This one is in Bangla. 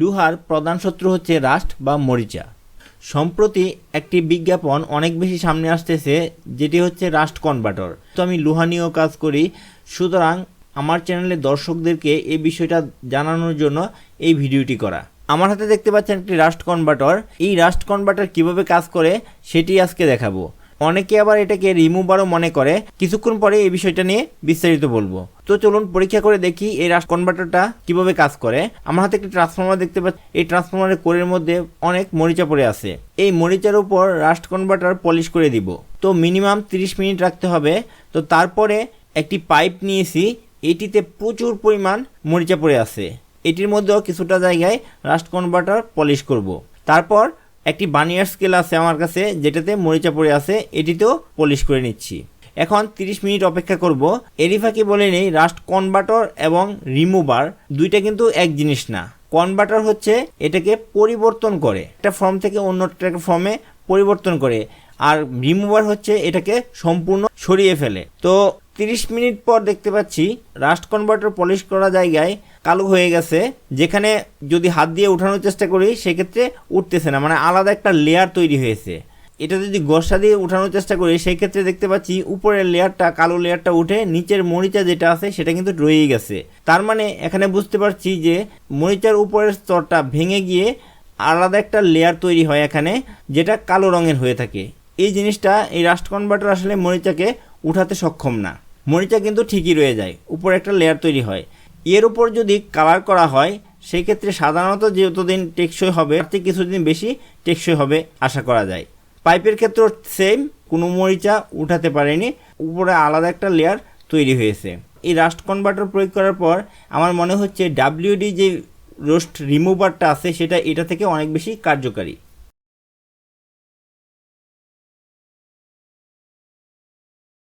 লুহার প্রধান শত্রু হচ্ছে রাস্ট বা মরিচা। সম্প্রতি একটি বিজ্ঞাপন অনেক বেশি সামনে আসতেছে, যেটি হচ্ছে রাস্ট কনভার্টার। তো আমি লুহা নিয়েও কাজ করি। সুতরাং আমার চ্যানেলে দর্শকদেরকে এই বিষয়টা জানানোর জন্য এই ভিডিওটি করা। আমার হাতে দেখতে পাচ্ছেন একটি রাস্ট কনভার্টার। এই রাস্ট কনভার্টার কীভাবে কাজ করে, সেটি আজকে দেখাবো। অনেকে আবার এটাকে রিমুভারও মনে করে। কিছুক্ষণ পরে এই বিষয়টা নিয়ে বিস্তারিত বলব। তো চলুন পরীক্ষা করে দেখি এই রাস্ট কনভার্টারটা কীভাবে কাজ করে। আমার হাতে একটি ট্রান্সফর্মার দেখতে পাচ্ছি। এই ট্রান্সফর্মারের কোরের মধ্যে অনেক মরিচা পড়ে আছে। এই মরিচার উপর রাস্ট কনভার্টার পলিশ করে দিব। তো মিনিমাম 30 মিনিট রাখতে হবে। তো তারপরে একটি পাইপ নিয়েছি। এটিতে প্রচুর পরিমাণ মরিচা পড়ে আছে। এটির মধ্যেও কিছুটা জায়গায় রাস্ট কনভার্টার পলিশ করব। তারপর একটি বানিয়ার স্কেল আছে আমার কাছে, যেটাতে মরিচা পড়ে আছে, এটিতেও পলিশ করে নিচ্ছি। এখন 30 মিনিট অপেক্ষা করব। এরিফাকে বলে নেই রাস্ট কনভার্টার এবং রিমুভার দুইটা কিন্তু এক জিনিস না। কনভার্টার হচ্ছে এটাকে পরিবর্তন করে। একটা ফর্ম থেকে অন্য একটা ফর্মে পরিবর্তন করে। আর রিমুভার হচ্ছে এটাকে সম্পূর্ণ সরিয়ে ফেলে। তো 30 মিনিট পর দেখতে পাচ্ছি, রাস্ট কনভার্টার পলিশ করা জায়গায় কালো হয়ে গেছে, যেখানে যদি হাত দিয়ে উঠানোর চেষ্টা করি, সেক্ষেত্রে উঠতেছে না। মানে আলাদা একটা লেয়ার তৈরি হয়েছে। এটা যদি গসা দিয়ে উঠানোর চেষ্টা করি সেই ক্ষেত্রে দেখতে পাচ্ছি উপরের লেয়ারটা, কালো লেয়ারটা উঠে নিচের মরিচা যেটা আছে, সেটা কিন্তু রয়েই গেছে। তার মানে এখানে বুঝতে পারছি যে মরিচার উপরের স্তরটা ভেঙে গিয়ে আলাদা একটা লেয়ার তৈরি হয় এখানে, যেটা কালো রঙের হয়ে থাকে। এই জিনিসটা এই রাস্ট কনভার্টার আসলে মরিচাকে উঠাতে সক্ষম না। মরিচা কিন্তু ঠিকই রয়ে যায়, উপরে একটা লেয়ার তৈরি হয়। এর উপর যদি কালার করা হয় সেই ক্ষেত্রে সাধারণত যতদিন টেকসই হবে, তার থেকে কিছুদিন বেশি টেকসই হবে আশা করা যায়। পাইপের ক্ষেত্রেও সেম কোনো মরিচা উঠাতে পারেনি, উপরে আলাদা একটা লেয়ার তৈরি হয়েছে। এই রাস্ট কনভার্টার প্রয়োগ করার পর, আমার মনে হচ্ছে ডাব্লিউডি যে রোস্ট রিমুভারটা আছে সেটা এটা থেকে অনেক বেশি কার্যকারী।